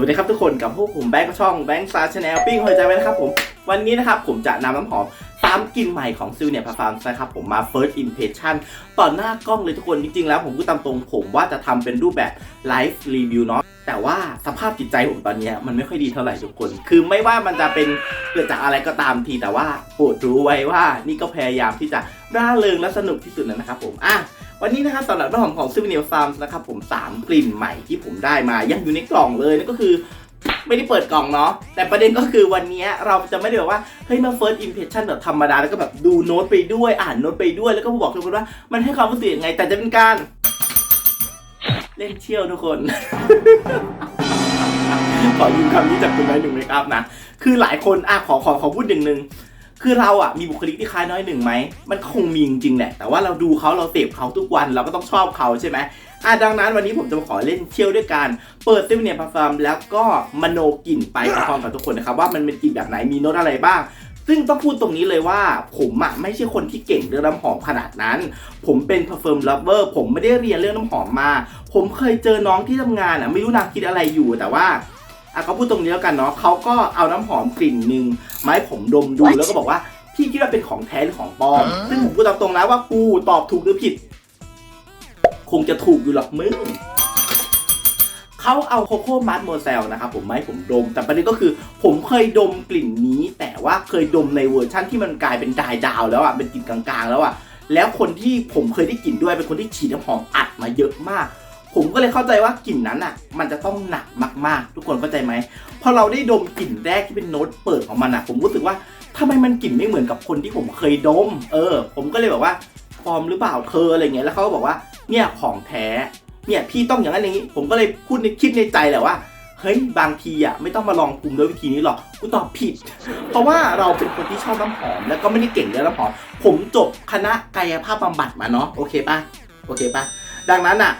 วัสดีครับทุกคนกับพวกผมแบงค์ช่องแบงค์ซาชาแนลปิ้งหัวใจไว้นะครับผมวันนี้นะครับผมจะนำน้ำหอมตามกลิ่นใหม่ของซิลเนียพาฟาร์มนะครับผมมา first impression ต่อหน้ากล้องเลยทุกคนจริงๆ แล้วผมก็ตามตรงผมว่าจะทำเป็นรูปแบบไลฟ์รีวิวเนาะแต่ว่าสภาพจิตใจผมตอนนี้มันไม่ค่อยดีเท่าไหร่ทุกคน คือไม่ว่ามันจะเป็นเกิดจากอะไรก็ตามทีแต่ว่าโปรดรู้ไว้ว่านี่ก็พยายามที่จะร่าเริงและสนุกที่สุดนะครับผมอะ วันนี้นะครับสำหรับน้ำหอมของซิวเนียฟาร์มนะครับผม 3 กลิ่นใหม่ที่ผมได้มายังอยู่ในกล่องเลยนั่นก็คือไม่ได้เปิดกล่องเนาะแต่ประเด็นก็คือวันนี้เราจะไม่ได้แบบว่าเฮ้ยมา first impression แบบธรรมดาแล้วก็แบบดูโน้ตไปด้วยอ่านโน้ตไปด้วยแล้วก็บอกทุกคนว่ามันให้ความรู้สึกยังไง แต่จะเป็นการ เล่นเชี่ยวทุกคนขอยืมคำนี้จากคุณน้อยหนึ่งเลยครับนะ คือหลายคนอะขอขอขอพูดหนึ่งหนึ่ง คือเราอะมีบุคลิกที่คล้ายน้อยหนึ่งไหม มันคงมีจริงๆแหละ แต่ว่าเราดูเขาเราเสพเขาทุกวันเราก็ต้องชอบเขาใช่ไหมอะดังนั้นวันนี้ผมจะมาขอเล่นเที่ยวด้วยการเปิดเซเว่นเนียพาฟาร์มแล้วก็มโนกลิ่นไปพร้อมกับทุกคนนะครับว่ามันเป็นกลิ่นแบบไหนมีโน้ตอะไรบ้างซึ่งต้องพูดตรงนี้เลยว่าผมอะไม่ใช่คนที่เก่งเรื่องน้ำหอมขนาดนั้น ผมเป็น perfume lover ผมไม่ได้เรียนเรื่องน้ำหอมมา ผมเคยเจอน้องที่ทำงานอะไม่รู้นางคิดอะไรอยู่แต่ว่า อะก็พูดตรงนี้แล้วกันเนาะเขาก็เอาน้ำหอมกลิ่นหนึ่งมาให้ผมดมดู What? แล้วก็บอกว่าพี่คิดว่าเป็นของแท้หรือของปลอม ซึ่งผมพูดตามตรงนะว่ากูตอบถูกหรือผิด คงจะถูกอยู่หรอกมึงเขาเอาโคโค่มัดโมเซลนะครับผมมาให้ผมดม แต่ประเด็นก็คือ ผมเคยดมกลิ่นนี้ แต่ว่าเคยดมในเวอร์ชั่นที่มันกลายเป็นดายดาวแล้วอะเป็นกลิ่นกลางๆ แล้วอะแล้วคนที่ผมเคยได้กลิ่นด้วยเป็นคนที่ฉีดน้ำหอมอัดมาเยอะมาก ผมก็เลยเข้าใจว่ากลิ่นนั้นอะ มันจะต้องหนักมากๆ ทุกคนเข้าใจไหมพอเราได้ดมกลิ่นแรกที่เป็นโน้ตเปิดของมันอะ ผมรู้สึกว่าทำไมมันกลิ่นไม่เหมือนกับคนที่ผมเคยดม เออ ผมก็เลยแบบว่าปลอมหรือเปล่าเธออะไรเงี้ยแล้วเขาก็บอกว่าเนี่ยของแท้เนี่ยพี่ต้องอย่างนั้นอย่างนี้ ผมก็เลยพูดในคิดในใจแหละว่าเฮ้ยบางทีอะไม่ต้องมาลองภูมิด้วยวิธีนี้หรอกกูตอบผิด เพราะว่าเราเป็นคนที่ชอบน้ำหอม แล้วก็ไม่ได้เก่งเรื่องน้ำหอม ผมจบคณะกายภาพบำบัดมาเนาะโอเคปะโอเคปะดังนั้นอะ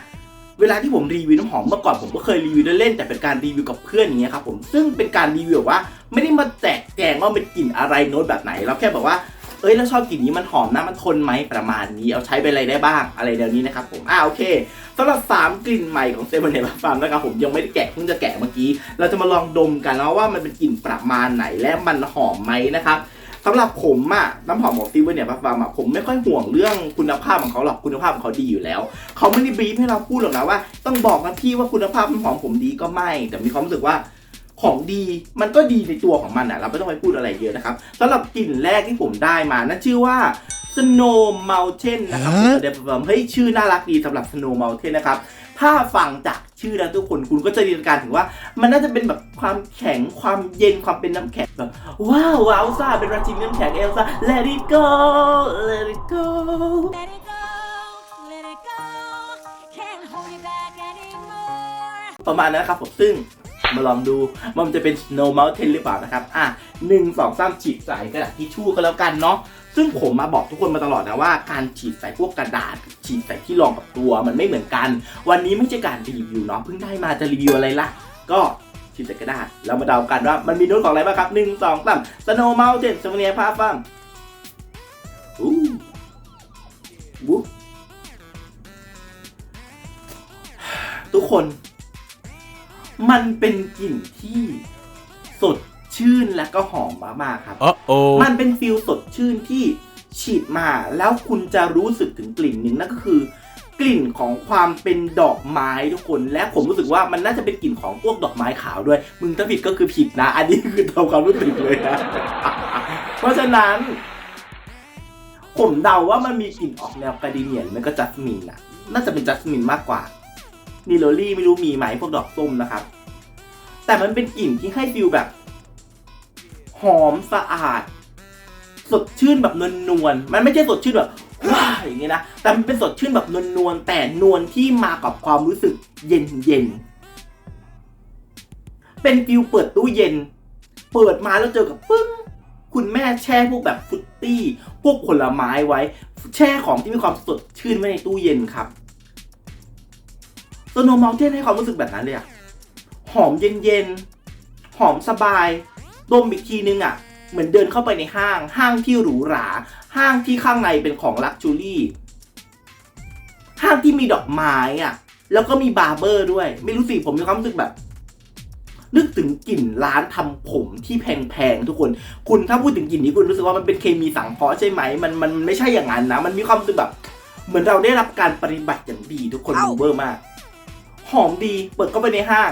เวลาที่ผมรีวิวน้ำหอมเมื่อก่อนผมก็เคยรีวิวเล่นๆแต่เป็นการรีวิวกับเพื่อนอย่างเงี้ยครับผมซึ่งเป็นการรีวิวแบบว่าไม่ได้มาแจกแจงว่าเป็นกลิ่นอะไรโน้ตแบบไหนเราแค่บอกว่าเอ้ยเราชอบกลิ่นนี้มันหอมนะมันทนไหมประมาณนี้เอาใช้ไปอะไรได้บ้างอะไรเดี๋ยวนี้นะครับผมอ่าโอเคสำหรับสามกลิ่นใหม่ของเซเว่นเนฟาร์มนะครับผมยังไม่ได้แกะเพิ่งจะแกะเมื่อกี้ เราจะมาลองดมกันนะว่ามันเป็นกลิ่นประมาณไหนและมันหอมไหมนะครับ สำหรับผมอะน้ำหอมของซีเวนเนี่ยฟาร์มอะผมไม่ค่อยห่วงเรื่องคุณภาพของเขาหรอกคุณภาพของเขาดีอยู่แล้ว เขาไม่ได้บีบให้เราพูดหรอกนะว่า ต้องบอกนะพี่ว่าคุณภาพน้ำหอมผมดีก็ไม่ แต่มีความรู้สึกว่าของดีมันก็ดีในตัวของมันอะเราไม่ต้องไปพูดอะไรเยอะนะครับสำหรับกลิ่นแรกที่ผมได้มานั่นชื่อว่า Snow Mountain นะครับผมเดี๋ยวผมเฮ้ยชื่อน่ารักดีสำหรับ Snow Mountain นะครับ ถ้าฟังจาก ชื่อแล้วทุกคนคุณก็จะจินตนาการถึงว่า มันน่าจะเป็นแบบความแข็งความเย็นความเป็นน้ำแข็งแบบว้าวว้าวซ่าเป็นราชินีน้ำแข็งเอลซ่า let it go let it go Let it go, let it go. Can't hold it back anymore. ประมาณนั้นนะครับผมซึ่งมาลองดูว่ามันจะเป็น snow mountain หรือเปล่านะครับ อะหนึ่งสองสามฉีดใส่กระดาษทิชชู่ก็แล้วกันเนาะ ซึ่งผมมาบอกทุกคนมาตลอดนะว่าการฉีดใส่พวกกระดาษ ฉีดใส่ที่รองกับตัวมันไม่เหมือนกัน วันนี้ไม่ใช่การรีวิวเนาะเพิ่งได้มาจะรีวิวอะไรล่ะก็ฉีดใส่กระดาษแล้วมาเดากันว่ามันมีโน้ตของอะไรบ้างครับหนึ่งสองสาม snow mountain สมเนียพาฟังอู้วู้ทุกคน มันเป็นกลิ่นที่สด ชื่นและก็หอมมากๆครับ Uh-oh. มันเป็นฟิลสดชื่นที่ฉีดมาแล้วคุณจะรู้สึกถึงกลิ่นหนึ่งนั่นก็คือ กลิ่นของความเป็นดอกไม้ทุกคน และผมรู้สึกว่ามันน่าจะเป็นกลิ่นของพวกดอกไม้ขาวด้วย มึงถ้าผิดก็คือผิดนะ อันนี้คือทำความรู้สึกเลยนะ เพราะฉะนั้น ผมเดาว่ามันมีกลิ่นออกแนวกระดิเนียนมันก็จัสมินอะน่าจะเป็นจัสมินมากกว่านิโรลี่ไม่รู้มีไหมพวกดอกส้มนะครับ แต่มันเป็นกลิ่นที่ให้ฟิลแบบ หอมสะอาด สดชื่นแบบนวลนวลมันไม่ใช่สดชื่นแบบว้าอย่างนี้นะ แต่มันเป็นสดชื่นแบบนวลนวลแต่นวลที่มากับความรู้สึกเย็นเย็นเป็นฟิลเปิดตู้เย็น เปิดมาแล้วเจอกับปึ้งคุณแม่แช่พวกแบบฟรุตตี้ พวกผลไม้ไว้ แช่ของที่มีความสดชื่นไว้ในตู้เย็นครับโซโนม u ลเทนให้ความรู้สึกแบบนั้นเลยอะหอมเย็นๆ หอมสบาย ดมอีกทีนึงอะเหมือนเดินเข้าไปในห้าง ห้างที่หรูหรา ห้างที่ข้างในเป็นของลักชูรี่ ห้างที่มีดอกไม้อะแล้วก็มีบาร์เบอร์ด้วย ไม่รู้สิผมมีความรู้สึกแบบ นึกถึงกลิ่นร้านทำผมที่แพงๆทุกคน คุณถ้าพูดถึงกลิ่นนี้คุณรู้สึกว่ามันเป็นเคมีสังเคราะห์ใช่ไหม มันมันไม่ใช่อย่างนั้นนะ มันมีความรู้สึกแบบ เหมือนเราได้รับการปฏิบัติอย่างดีทุกคนเอ้าดูเวอร์มาก หอมดี เปิดเข้าไปในห้าง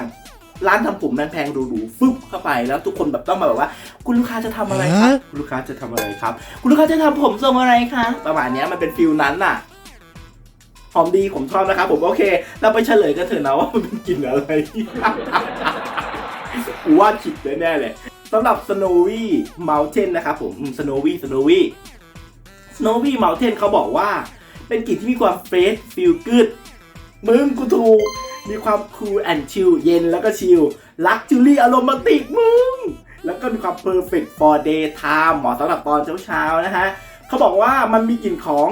ร้านทำผมแพงๆหรูๆฟึบเข้าไปแล้วทุกคนแบบต้องมาแบบว่า คุณลูกค้าจะทำอะไรครับคุณลูกค้าจะทำอะไรครับ คุณลูกค้าจะทำผมทรงอะไรคะประมาณเนี้ยมันเป็นฟิลนั้นน่ะหอมดีผมชอบนะครับผมโอเค เราไปเฉลยกันเถอะนะว่ามันเป็นกลิ่นอะไรกูว่าผิดแน่ๆเลยสำหรับ Snowy Mountain นะครับผม Snowy Snowy Snowy Mountain เขาบอกว่า เป็นกลิ่นที่มีความเฟรชฟิลกูดมึงกูถูก มีความ cool and chill เย็นแล้วก็ชิลลักจูรี่อารมณ์ติกมึง แล้วก็มีความ perfect for daytime เหมาะสำหรับตอนเช้าๆนะฮะเขาบอกว่ามันมีกลิ่นของ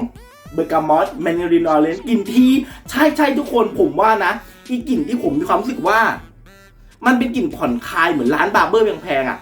เบอร์กามอสแมนดารินออเรนกลิ่นทีใช่ใช่ทุกคนผมว่านะอีกกลิ่นที่ผมมีความรู้สึกว่า มันเป็นกลิ่นผ่อนคลายเหมือนร้านบาร์เบอร์แพงๆอะ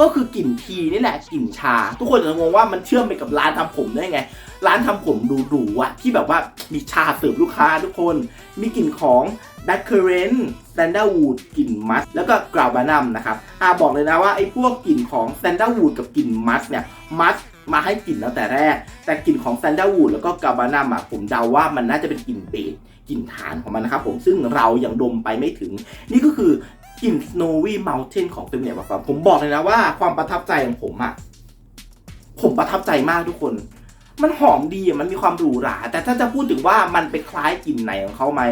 ก็คือกลิ่นทีนี่แหละกลิ่นชา ทุกคนจะงงว่ามันเชื่อมไปกับร้านทำผมได้ไง ร้านทำผมหรูๆอะที่แบบว่ามีชาเสิร์ฟลูกค้าทุกคน มีกลิ่นของ b a c k e r e n s a n d a l w o o d กลิ่นมัสแล้วก็กราวบานัมนะครับอาบอกเลยนะว่าไอ้พวกกลิ่นของ s a n d a l w o o d กับกลิ่นมัสเนี่ยมัสมาให้กลิ่นตั้งแต่แรก แต่กลิ่นของ s a n d a l w o o d แล้วก็กราวบานัมอะผมเดาว่ามันน่าจะเป็นกลิ่นเบสกลิ่นฐานของมันนะครับผมซึ่งเรายังดมไปไม่ถึง นี่ก็คือกลิ่น Snowy Mountain ของ f e m i n i t ครับผมบอกเลยนะว่าความประทับใจของผมอะผมประทับใจมากทุกคน มันหอมดีอะมันมีความหรูหรา แต่ถ้าจะพูดถึงว่ามันไปคล้ายกลิ่นไหนของเขาไหม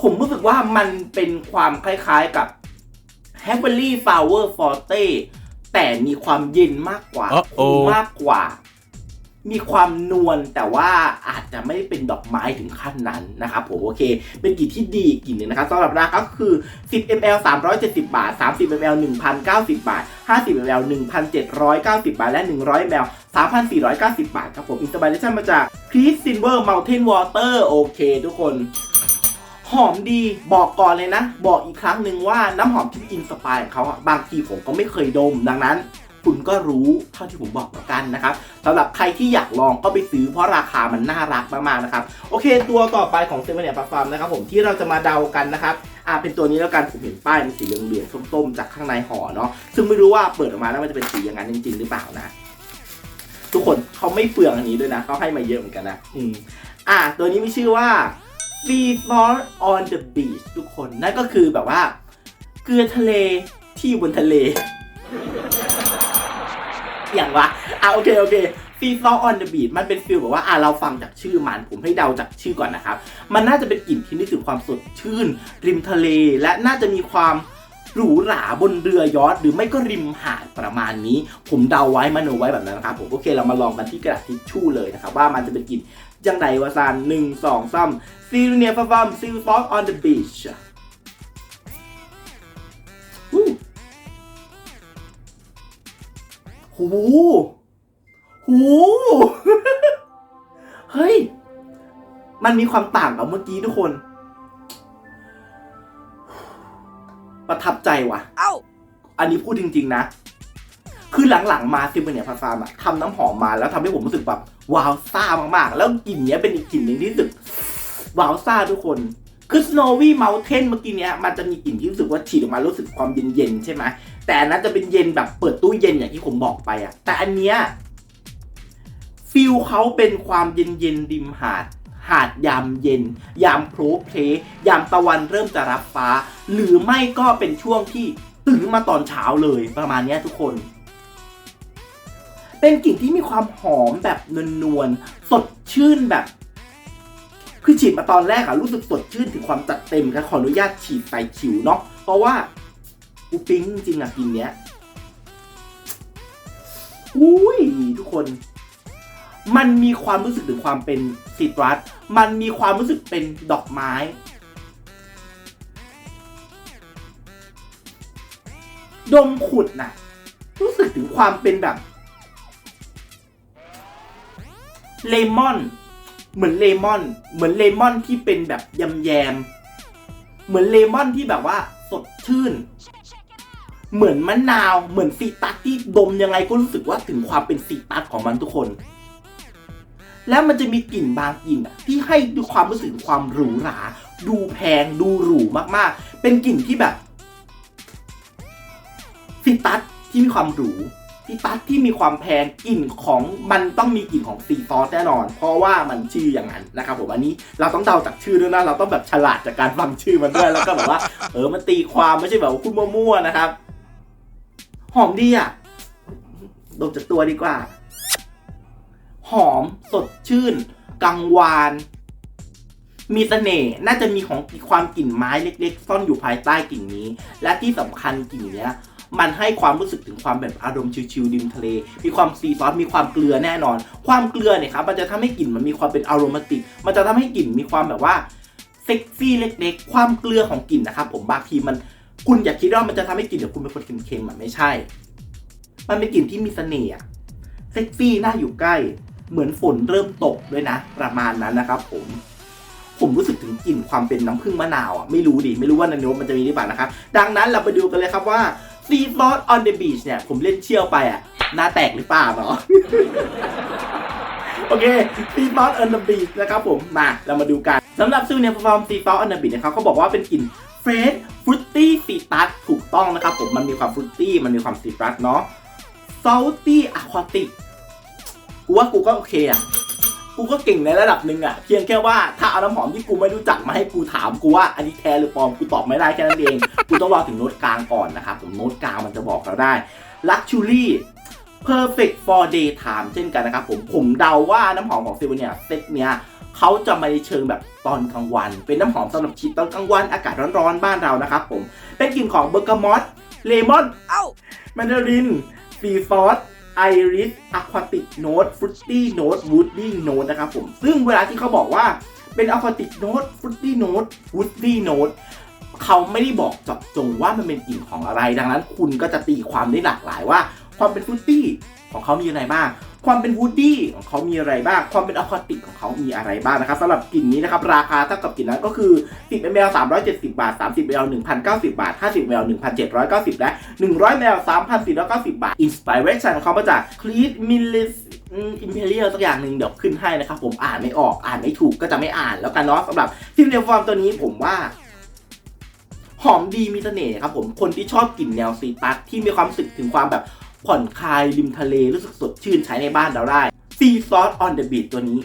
ผมรู้สึกว่ามันเป็นความคล้ายๆกับ Heavenly Flower Forte แต่มีความเย็นมากกว่า Uh-oh คูลมากกว่า มีความนวลแต่ว่าอาจจะไม่เป็นดอกไม้ถึงขั้นนั้นนะครับผมโอเค เป็นกลิ่นที่ดีกลิ่นหนึ่งนะครับสำหรับราคาก็คือ 10 ml 370 บาท 30 ml 1,090 บาท 50 ml 1,790 บาท และ 100 ml 3,490 บาทครับผมอินสปิเรชันมาจาก Peach Silver Mountain Water โอเค ทุกคนหอมดีบอกก่อนเลยนะ บอกอีกครั้งหนึ่งว่าน้ำหอมที่อินสปายของเขาบางทีผมก็ไม่เคยดมดังนั้น คุณก็รู้เท่าที่ผมบอกแล้วกันนะครับสำหรับใครที่อยากลองก็ไปซื้อเพราะราคามันน่ารักมากๆนะครับโอเค ตัวต่อไปของเซเว่นเนี่ยปาฟาร์มนะครับผมที่เราจะมาเดากันนะครับอ่าเป็นตัวนี้แล้วกันผมเห็นป้ายมันสีเหลืองๆส้มๆจากข้างในห่อเนาะซึ่งไม่รู้ว่าเปิดออกมาแล้วมันจะเป็นสีอย่างนั้นจริง ๆ หรือเปล่านะ ทุกคนเขาไม่เปลืองอันนี้ด้วยนะเขาให้มาเยอะเหมือนกันนะอืมอ่า ตัวนี้มีชื่อว่า Sea Salt on the Beach ทุกคนนั่นก็คือแบบว่า เกลือทะเลที่บนทะเล อย่างวะอะโอเคโอเค Sea Salt on the Beach มันเป็นฟิลแบบว่าอะเราฟังจากชื่อมันผมให้เดาจากชื่อก่อนนะครับ มันน่าจะเป็นกลิ่นที่นึกถึงความสดชื่น ริมทะเล และน่าจะมีความหรูหราบนเรือยอชต์หรือไม่ก็ริมหาดประมาณนี้ ผมเดาไว้มโนไว้แบบนั้นนะครับผมโอเคเรามาลองกันที่กระดาษทิชชู่เลยนะครับว่ามันจะเป็นกลิ่นจังใดวะซานหนึ่งสองสามซีเนียฟัมซีฟอส on the beach หูหูเฮ้ย มันมีความต่างกับเมื่อกี้ทุกคน ประทับใจว่ะ เอ้า อันนี้พูดจริง ๆ นะ คือหลังๆ มาซิมเบเนียพาฟาร์มอะทำน้ำหอมมาแล้วทำให้ผมรู้สึกแบบว้าวซ่ามากๆ แล้วกลิ่นเนี้ยเป็นอีกกลิ่นหนึ่งที่รู้สึกว้าวซ่าทุกคนคือ Snowy Mountain เมื่อกี้เนี้ยมันจะมีกลิ่นที่รู้สึกว่าฉีดออกมารู้สึกความเย็นๆใช่ไหม แต่อันนั้นจะเป็นเย็นแบบเปิดตู้เย็นอย่างที่ผมบอกไปอะแต่อันเนี้ยฟิลเขาเป็นความเย็นๆริมหาด หาดยามเย็น ยามโพลเพลยามตะวันเริ่มจะรับฟ้า หรือไม่ก็เป็นช่วงที่ตื่นมาตอนเช้าเลยประมาณนี้ทุกคน เป็นกลิ่นที่มีความหอมแบบนวลๆสดชื่นแบบคือฉีดมาตอนแรกอะรู้สึกสดชื่นถึงความจัดเต็มครับขออนุญาตฉีดใส่คิวเนาะเพราะว่า อูปิ๊งจริงอะกลินเนี้ยอุ้ยทุกคน มันมีความรู้สึกถึงความเป็นซิตรัส มันมีความรู้สึกเป็นดอกไม้ ดมขุดน่ะ รู้สึกถึงความเป็นแบบ เลมอน เหมือนเลมอน เหมือนเลมอนที่เป็นแบบยำแยม เหมือนเลมอนที่แบบว่า สดชื่น เหมือนมะนาว เหมือนซีตัสที่ดมยังไงก็รู้สึกว่าถึงความเป็นซีตัสของมันทุกคน แล้วมันจะมีกลิ่นบางกลิ่นอะที่ให้ดูความรู้สึกความหรูหรา ดูแพงดูหรูมากๆ เป็นกลิ่นที่แบบฟิตัสที่มีความหรูฟิตัสที่มีความแพงกลิ่นของมันต้องมีกลิ่นของซีซอสแน่นอน เพราะว่ามันชื่ออย่างนั้นนะครับผมอันนี้เราต้องเดาจากชื่อด้วยนะเราต้องแบบฉลาดจากการฟังชื่อมันด้วยแล้วก็แบบว่า เออมันตีความไม่ใช่แบบว่าคุณมั่วๆนะครับ หอมดีอะดมจากตัวดีกว่า หอมสดชื่น กังวาน มีเสน่ห์ น่าจะมีของความกลิ่นไม้เล็ก ๆ ซ่อนอยู่ภายใต้กลิ่นนี้ และที่สำคัญกลิ่นเนี้ย มันให้ความรู้สึกถึงความแบบอารมณ์ชิลๆริมทะเล มีความซีซอส มีความเกลือแน่นอน ความเกลือเนี่ยครับ มันจะทำให้กลิ่นมันมีความเป็นอารมาติก มันจะทำให้กลิ่นมีความแบบว่าเซ็กซี่เล็กๆ ความเกลือของกลิ่นนะครับผมบางทีมัน คุณอย่าคิดว่ามันจะทำให้กลิ่นเดี๋ยวคุณเป็นคนเค็มๆอะไม่ใช่ มันเป็นกลิ่นที่มีเสน่ห์เซ็กซี่น่าอยู่ใกล้ เหมือนฝนเริ่มตกด้วยนะ ประมาณนั้นนะครับ ผม ผมรู้สึกถึงกลิ่นความเป็นน้ำผึ้งมะนาวอะไม่รู้ดิไม่รู้ว่าในโนมันจะมีหรือเปล่านะครับดังนั้นเราไปดูกันเลยครับว่า Sea Salt on the Beach เนี่ย ผมเล่นเชี่ยวไปอะหน้าแตกหรือเปล่าเนาะโอเค Sea Salt on the Beach นะครับผมมาเรามาดูกันสำหรับซูเนี่ยพอร์ม Sea Salt on the Beach นะครับเขาบอกว่าเป็นกลิ่น เฟรชฟรุตตี้ซีตัสถูกต้องนะครับผมมันมีความฟรุตตี้มันมีความซีตัสเนาะ salty aquatic กูว่ากูก็โอเคอะกูก็เก่งในระดับหนึ่งอะเพียงแค่ว่าถ้าเอาน้ำหอมที่กูไม่รู้จักมาให้กูถามกูว่าอันนี้แท้หรือปลอมกูตอบไม่ได้แค่นั้นเองกูต้องรอถึงโน้ตกลางก่อนนะครับผมโน้ตกลางมันจะบอกเราได้ luxury perfect for daytime เช่นกันนะครับผมผมเดาว่าน้ำหอมของเซเวเนียเซตเนี้ย เขาจะมาในเชิงแบบตอนกลางวัน เป็นน้ำหอมสำหรับฉีดตอนกลางวันอากาศร้อนๆบ้านเรานะครับผม เป็นกลิ่นของเบอร์กามอตเลมอนเอ้าแมนดารินซีซอสไอริสอะควาติกโนตฟรุตตี้โนตวูดดี้โนตนะครับผม ซึ่งเวลาที่เขาบอกว่าเป็นอะควาติกโนตฟรุตตี้โนตวูดดี้โนตเขาไม่ได้บอกเจาะจงว่ามันเป็นกลิ่นของอะไร ดังนั้นคุณก็จะตีความได้หลากหลายว่า ความเป็นฟรุตตี้ของเขามีอะไรบ้าง ความเป็นวูดดี้ของเขามีอะไรบ้าง ความเป็นอะควาติกของเขามีอะไรบ้างนะครับสำหรับกลิ่นนี้นะครับราคาเท่ากับกลิ่นนั้นก็คือ 10 ml 370 บาท 30 ml 1,090 บาท 50 ml 1,790 และ 100 ml 3,490 บาท inspiration ของเขามาจาก Cleat Millis Imperial สักอย่างหนึ่งเดี๋ยวขึ้นให้นะครับผมอ่านไม่ออกอ่านไม่ถูกก็จะไม่อ่านแล้วกันเนาะสำหรับซิมเนฟอร์มตัวนี้ผมว่าหอมดีมีเสน่ห์ครับผมคนที่ชอบกลิ่นแนวซีตัสที่มีความสึกถึงความแบบ ผ่อนคลายริมทะเลรู้สึกสดชื่นใช้ในบ้านเราได้ Sea Salt on the Beach ตัวนี้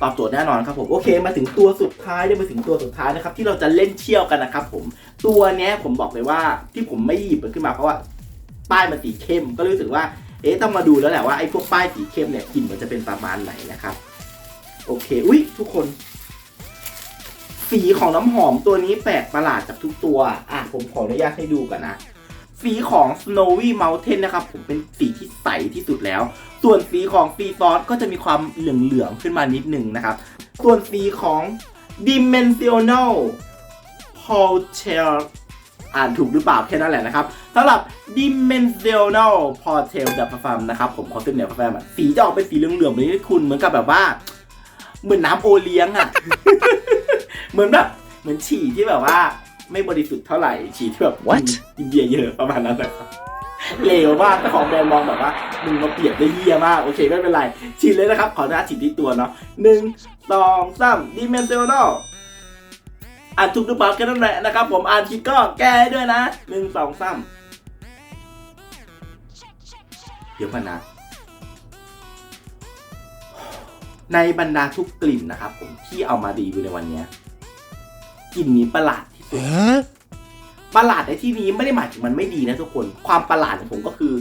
ตอบโจทย์แน่นอนครับผมโอเคมาถึงตัวสุดท้ายได้มาถึงตัวสุดท้ายนะครับที่เราจะเล่นเชี่ยวกันนะครับผมตัวเนี้ยผมบอกเลยว่าที่ผมไม่หยิบมันขึ้นมาเพราะว่าป้ายมันสีเข้ม ก็รู้สึกว่าเอ๊ะต้องมาดูแล้วแหละว่าไอ้พวกป้ายสีเข้มเนี่ยกลิ่นมันจะเป็นประมาณไหนนะครับ โอเคอุ้ยทุกคน สีของน้ำหอมตัวนี้แปลกประหลาดจากทุกตัวอะผมขออนุญาตให้ดูกันนะ สีของ Snowy Mountain นะครับผมเป็นสีที่ใสที่สุดแล้ว ส่วนสีของซีซอสก็จะมีความเหลืองๆขึ้นมานิดหนึ่งนะครับ ส่วนสีของ Dimensional p o r t e l อ่านถูกหรือเปล่าแค่นั้นแหละนะครับสำหรับ Dimensional p o r t e l จากพาฟาร์มนะครับผมขอเป็นแนวพาฟาร์มสีจะออกเป็นสีเหลืองๆแบบนี้คุณเหมือนกับแบบว่า เหมือนน้ำโอเลี้ยงอะเหมือนแบบเหมือนฉี่ที่แบบว่า ไม่บริสุทธิ์เท่าไหร่ฉี่ที่แบบ What? กินเบียร์เยอะประมาณนั้นนะครับเลวมากเจ้าของแบรนด์มองแบบว่ามึงมาเปรียบได้เยี่ยมาก โอเคไม่เป็นไรฉีดเลยนะครับ ขอหน้าฉีดที่ตัวเนาะหนึ่งสองสามดิเมนเซโนอ่านถูกหรือเปล่าแค่นั้นแหละนะครับ ผมอ่านผิดก็แก้ให้ด้วยนะหนึ่งสองสามเดี๋ยวกันนะในบรรดาทุกกลิ่นนะครับผมที่เอามารีวิวในวันเนี้ยกลิ่นนี้ประหลาดที่สุด Huh? ประหลาดในที่นี้ไม่ได้หมายถึงมันไม่ดีนะทุกคน ความประหลาดของผมก็คือ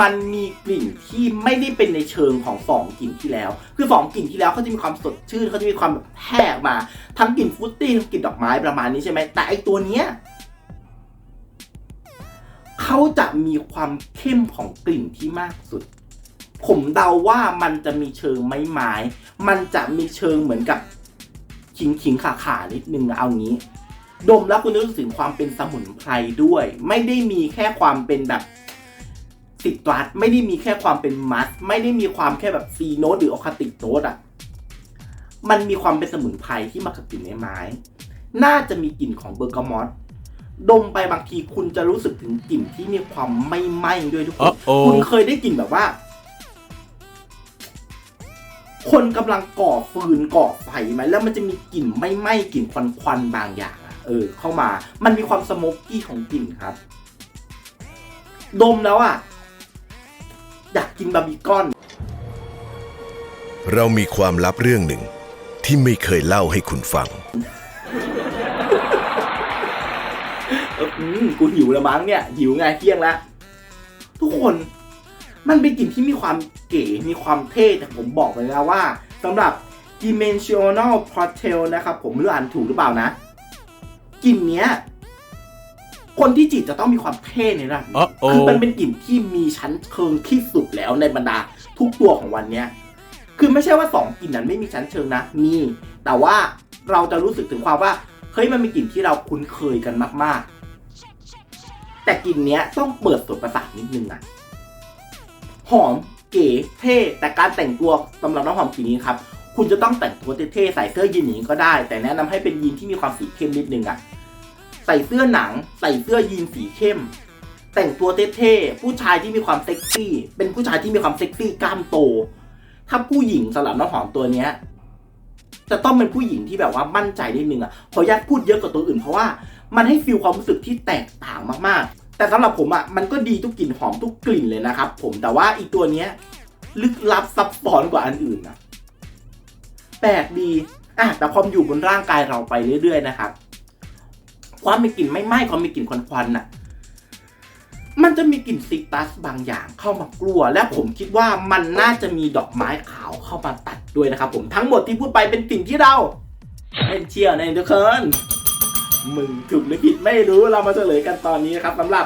มันมีกลิ่นที่ไม่ได้เป็นในเชิงของสองกลิ่นที่แล้ว คือสองกลิ่นที่แล้วเขาจะมีความสดชื่นเขาจะมีความแบบแทกมา ทั้งกลิ่นฟุตตี้ทั้งกลิ่นดอกไม้ประมาณนี้ใช่ไหมแต่ไอตัวเนี้ยเขาจะมีความเข้มของกลิ่นที่มากสุด ผมเดาว่ามันจะมีเชิงไม้ไม้ มันจะมีเชิงเหมือนกับขิงขิงขาขานิดนึงเอางี้ ดมแล้วคุณจะรู้สึกถึงความเป็นสมุนไพรด้วย ไม่ได้มีแค่ความเป็นแบบติดตรัสไม่ได้มีแค่ความเป็นมัสไม่ได้มีความแค่แบบซีโนตหรือออคาติกโนตอะมันมีความเป็นสมุนไพรที่มากับกลิ่นไม้ไม้ น่าจะมีกลิ่นของเบอร์กามอตดมไปบางทีคุณจะรู้สึกถึงกลิ่นที่มีความไม่ไหม้ด้วยทุกคน Uh-oh คุณเคยได้กลิ่นแบบว่า คนกำลังก่อฟืนก่อไฟไหมแล้วมันจะมีกลิ่นไม่ไหม้กลิ่นควันควันๆบางอย่างอะ เออเข้ามา มันมีความสโมกกี้ของกลิ่นครับ ดมแล้วอะ อยากกินบาร์บีคอน เรามีความลับเรื่องหนึ่ง ที่ไม่เคยเล่าให้คุณฟัง เอออืมกูหิวแล้วมั้งเนี่ย หิวไงเที่ยงแล้ว ทุกคนมันเป็นกลิ่นที่มีความเก๋มีความเท่แต่ผมบอกเลยนะว่าสำหรับ Dimensional Portal นะครับ ผมไม่รู้อ่านถูกหรือเปล่านะ กลิ่นเนี้ย คนที่จีบจะต้องมีความเท่ในระดับหนึ่ง Uh-oh คือมันเป็นกลิ่นที่มีชั้นเชิงที่สุดแล้วในบรรดาทุกตัวของวันเนี้ย คือไม่ใช่ว่าสองกลิ่นนั้นไม่มีชั้นเชิงนะมีแต่ว่าเราจะรู้สึกถึงความว่าเฮ้ยมันมีกลิ่นที่เราคุ้นเคยกันมาก ๆ แต่กลิ่นเนี้ยต้องเปิดส่วนประสาทนิดนึงอะหอมเก๋เท่แต่การแต่งตัวสำหรับน้ำหอมกลิ่นนี้ครับ คุณจะต้องแต่งตัวเท่ๆใส่เสื้อยีนอย่างนี้ก็ได้ แต่แนะนำให้เป็นยีนที่มีความสีเข้มนิดนึงอะใส่เสื้อหนัง ใส่เสื้อยีนสีเข้ม แต่งตัวเท่ๆผู้ชายที่มีความเซ็กซี่ เป็นผู้ชายที่มีความเซ็กซี่กล้ามโต ถ้าผู้หญิงสำหรับน้ำหอมตัวเนี้ยจะต้องเป็นผู้หญิงที่แบบว่ามั่นใจนิดนึงอะขออนุญาตพูดเยอะกว่าตัวอื่นเพราะว่ามันให้ฟีลความรู้สึกที่แตกต่างมากๆ แต่สำหรับผมอะมันก็ดีทุกกลิ่นหอมทุกกลิ่นเลยนะครับผมแต่ว่าอีกตัวเนี้ยลึกลับซับซ้อนกว่าอันอื่นนะ แปลกดีอะแต่ความอยู่บนร่างกายเราไปเรื่อยๆนะครับความมีกลิ่นไม่ไหม้ความมีกลิ่นควันๆน่ะ มันจะมีกลิ่นซิตัสบางอย่างเข้ามากลัว และผมคิดว่ามันน่าจะมีดอกไม้ขาวเข้ามาตัดด้วยนะครับผมทั้งหมดที่พูดไปเป็นกลิ่นที่เราเป็นเชียร์ในทุกคนมึงถูกหรือผิดไม่รู้เรามาเฉลยกันตอนนี้นะครับสำหรับ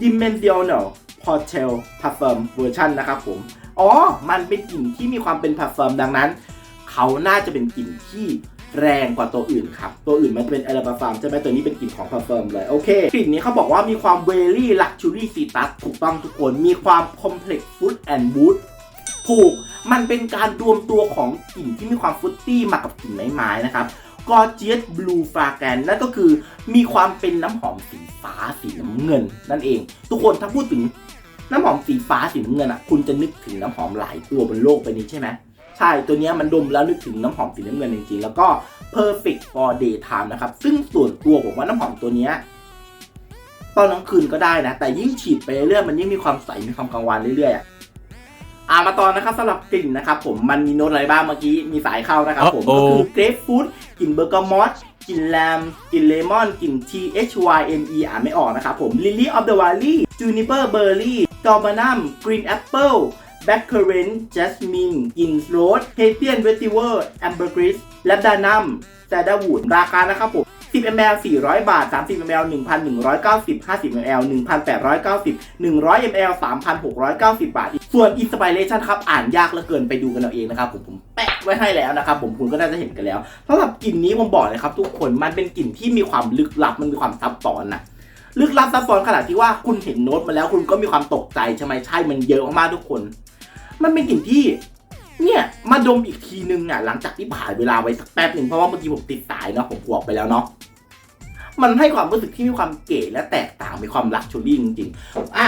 Dimensional Portal Parfum Version นะครับผม อ๋อ มันเป็นกลิ่นที่มีความเป็น Parfum ดังนั้น เขาน่าจะเป็นกลิ่นที่แรงกว่าตัวอื่นครับ ตัวอื่นมันจะเป็นเอลปาฟาร์มใช่ไหมตัวนี้เป็นกลิ่นของ Parfum เลย โอเค กลิ่นนี้เขาบอกว่ามีความ Very Luxury Citrus ถูกต้องทุกคน มีความ Complex Fruit and Wood ถูก มันเป็นการรวมตัวของกลิ่นที่มีความฟุตตี้มากับกลิ่นไม้ๆนะครับ Gorgeous Blue Fragrance นั่นก็คือมีความเป็นน้ำหอมสีฟ้าสีน้ำเงิน นั่นเอง ทุกคนถ้าพูดถึงน้ำหอมสีฟ้าสีน้ำเงินอะคุณจะนึกถึงน้ำหอมหลายตัวบนโลกใบนี้ใช่ไหม ใช่ตัวเนี้ยมันดมแล้วนึกถึงน้ำหอมสีน้ำเงินจริงๆ แล้วก็ perfect for daytime นะครับ ซึ่งส่วนตัวผมว่าน้ำหอมตัวเนี้ยตอนกลางคืนก็ได้นะ แต่ยิ่งฉีดไปเรื่อยๆมันยิ่งมีความใส มีความกังวานเรื่อยๆอะอ่ามาตอนนะครับสำหรับกลิ่นนะครับผมมันมีโน้ตอะไรบ้างเมื่อกี้มีสายเข้านะครับผมก็คือเกรฟฟูดกลิ่นเบอร์กามอสกลิ่นแลมกลิ่นเลมอนกลิ่น T H Y N E อ่านไม่ออกนะครับผม Lily of the Valley Juniper Berry d o r m a n u m Green Apple Blackcurrant Jasmine กลิ่ แบคเคอร์เรนต์แจสมินกินโรส Haitian Vetiver Ambergris Labdanum Cedarwood ราคานะครับผม10 ml 400 บาท 30 ml 1,190 50 ml 1,890 100 ml 3,690 บาท ส่วน Inspiration ครับ อ่านยากเหลือเกินไปดูกันเอาเองนะครับผมผมแปะไว้ให้แล้วนะครับผมคุณก็น่าจะเห็นกันแล้วสำหรับกลิ่นนี้ผมบอกเลยครับทุกคนมันเป็นกลิ่นที่มีความลึกลับมันมีความซับซ้อนนะ ลึกลับซับซ้อนขนาดที่ว่าคุณเห็นโน้ตมาแล้วคุณก็มีความตกใจใช่ไหมใช่มันเยอะมากๆทุกคน มันเป็นกลิ่นที่ เนี่ยมาดมอีกทีนึงอะหลังจากที่ผ่านเวลาไวสักแป๊บหนึ่งเพราะว่าเมื่อกี้ผมติดสายเนาะผมบอกไปแล้วเนาะมันให้ความรู้สึกที่มีความเก๋และแตกต่างมีความลักชัวรี่จริงๆ อะ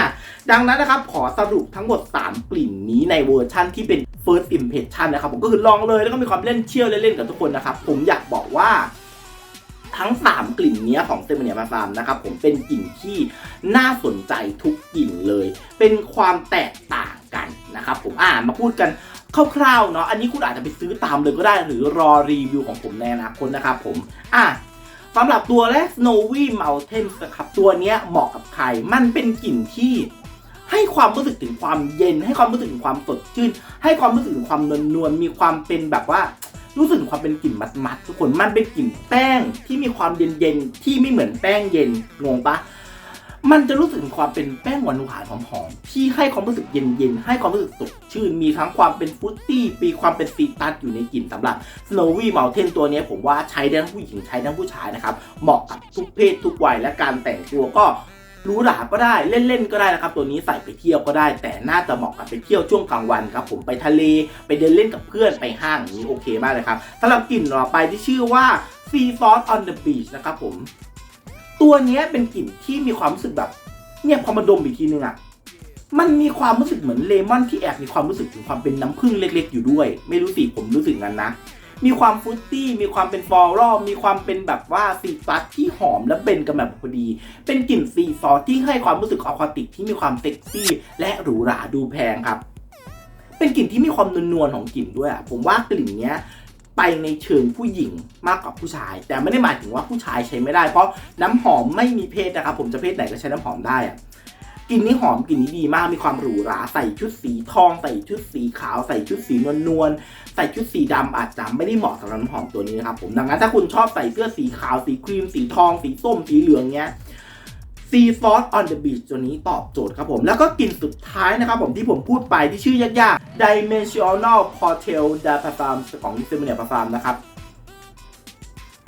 ดังนั้นนะครับ ขอสรุปทั้งหมด 3 กลิ่นนี้ในเวอร์ชั่นที่เป็น first impression นะครับ ผมก็คือลองเลยแล้วก็มีความเล่นเชี่ยวเล่นๆกับทุกคนนะครับ ผมอยากบอกว่า ทั้ง 3 กลิ่นเนี้ยของเซมเนียมาฟาร์มนะครับผมเป็นกลิ่นที่น่าสนใจทุกกลิ่นเลย เป็นความแตกต่างกันนะครับผมอ่ามาพูดกันคร่าวๆเนาะอันนี้คุณอาจจะไปซื้อตามเลยก็ได้หรือรอรีวิวของผมในอนาคตนะครับผมอะสำหรับตัวแรก Snowy Mountain นะครับตัวเนี้ยเหมาะกับใคร มันเป็นกลิ่นที่ให้ความรู้สึกถึงความเย็น ให้ความรู้สึกถึงความสดชื่น ให้ความรู้สึกถึงความนวลนวลๆมีความเป็นแบบว่า รู้สึกถึงความเป็นกลิ่นมัดมัดๆทุกคนมันเป็นกลิ่นแป้งที่มีความเย็นเย็นๆที่ไม่เหมือนแป้งเย็นงงปะมันจะรู้สึกถึงความเป็นแป้งหวานหวานหอมๆที่ให้ความรู้สึกเย็นเย็นๆให้ความรู้สึกสดชื่นมีทั้งความเป็นฟรุตตี้มีความเป็นซีตัสอยู่ในกลิ่นสำหรับ Snowy Mountain ตัวนี้ผมว่าใช้ได้ทั้งผู้หญิงใช้ทั้งผู้ชายนะครับเหมาะกับทุกเพศทุกวัยและการแต่งตัวก็ รูหราก็ได้เล่นๆก็ได้นะครับ ตัวนี้ใส่ไปเที่ยวก็ได้ แต่น่าจะเหมาะกับไปเที่ยวช่วงกลางวันครับผมไปทะเลไปเดินเล่นกับเพื่อนไปห้างนี้โอเคมากเลยครับสำหรับกลิ่นต่อไปที่ชื่อว่า Sea Salt on the Beach นะครับผม ตัวนี้เป็นกลิ่นที่มีความรู้สึกแบบเนี่ยพอมาดมอีกทีนึงอะมันมีความรู้สึกเหมือนเลมอนที่แอบมีความรู้สึกถึงความเป็นน้ำผึ้งเล็ก ๆ อยู่ด้วย ไม่รู้สิผมรู้สึกงั้นนะ มีความฟุตตี้ มีความเป็นฟลอรัลมีความเป็นแบบว่าซีตัสที่หอมและเบนกันแบบพอดี เป็นกลิ่นซีซอสที่ให้ความรู้สึกอควาติกที่มีความเซ็กซี่ และหรูหราดูแพงครับ เป็นกลิ่นที่มีความนวลๆของกลิ่นด้วย ผมว่ากลิ่นเนี้ยไปในเชิงผู้หญิงมากกว่าผู้ชาย แต่ไม่ได้หมายถึงว่าผู้ชายใช้ไม่ได้ เพราะน้ำหอมไม่มีเพศนะครับผมจะเพศไหนก็ใช้น้ำหอมได้อะ กลิ่นนี้หอมกลิ่นนี้ดีมากมีความหรูหราใส่ชุดสีทอง ใส่ชุดสีขาวใส่ชุดสีนวลนวลๆใส่ชุดสีดำอาจจะไม่ได้เหมาะสำหรับน้ำหอมตัวนี้นะครับผมดังนั้นถ้าคุณชอบใส่เสื้อสีขาวสีครีม สีทอง สีส้มสีเหลืองเงี้ย Sea Fort on the Beach ตัวนี้ตอบโจทย์ครับผม แล้วก็กลิ่นสุดท้ายนะครับผมที่ผมพูดไปที่ชื่อยากๆ Dimensional Portal de Parfum ของ s e m i n i a Parfum นะครับ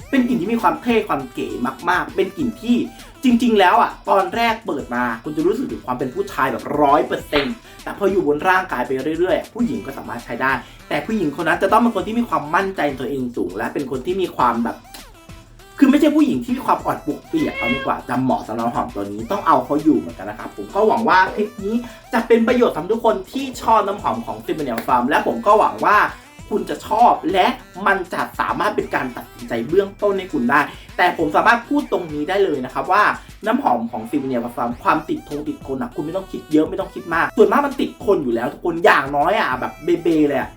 เป็นกลิ่นที่มีความเท่ความเก๋มากๆ เป็นกลิ่นที่ จริง ๆ แล้วอะตอนแรกเปิดมาคุณจะรู้สึกถึงความเป็นผู้ชายแบบร้อยเปอร์เซ็นต์แต่พออยู่บนร่างกายไปเรื่อยๆ ผู้หญิงก็สามารถใช้ได้ แต่ผู้หญิงคนนั้นจะต้องเป็นคนที่มีความมั่นใจในตัวเองสูง และเป็นคนที่มีความแบบ คือไม่ใช่ผู้หญิงที่มีความอ่อนปวกเปียกเอาดีกว่าจะเหมาะสำหรับน้ำหอมตัวนี้ต้องเอาเขาอยู่เหมือนกันนะครับผมก็หวังว่าคลิปนี้จะเป็นประโยชน์สำหรับทุกคนที่ชอบน้ำหอมของซิมเนียฟาร์มและผมก็หวังว่า คุณจะชอบ และมันจะสามารถเป็นการตัดสินใจเบื้องต้นให้คุณได้ แต่ผมสามารถพูดตรงนี้ได้เลยนะครับว่าน้ำหอมของซิมเนียฟาร์มความติดทงติดคนอะคุณไม่ต้องคิดเยอะไม่ต้องคิดมาก ส่วนมากมันติดคนอยู่แล้วทุกคนอย่างน้อยอะแบบเบเบเลยอะ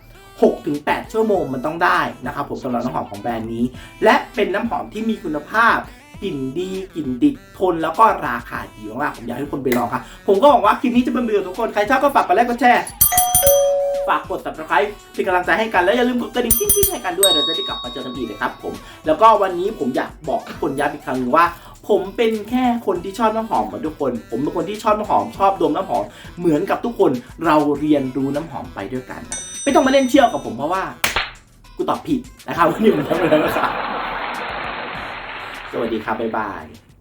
หกถึงแปดชั่วโมงมันต้องได้นะครับผมสำหรับน้ำหอมของแบรนด์นี้ และเป็นน้ำหอมที่มีคุณภาพกลิ่นดีกลิ่นติดทนแล้วก็ราคาดีมากผมอยากให้ทุกคนไปลองครับผมก็หวังว่าคลิปนี้จะเป็นประโยชน์ทุกคน ใครชอบก็ฝากกดไลค์กดแชร์ ฝากกด subscribe เป็นกำลังใจให้กันแล้วอย่าลืมกดกระดิ่งกิ๊งๆให้กันด้วยเราจะได้กลับมาเจอกันอีกนะครับผมแล้วก็วันนี้ผมอยากบอกทุกคนย้ำอีกครั้งหนึงว่า ผมเป็นแค่คนที่ชอบน้ำหอมเหมือนทุกคน ผมเป็นคนที่ชอบน้ำหอมชอบดมน้ำหอมเหมือนกับทุกคนเราเรียนรู้น้ำหอมไปด้วยกันนะไม่ต้องมาเล่นเชี่ยวกับผมเพราะว่า กูตอบผิดนะครับวันนี้ผมทำไปแล้วนะครับสวัสดีครับบ๊ายบาย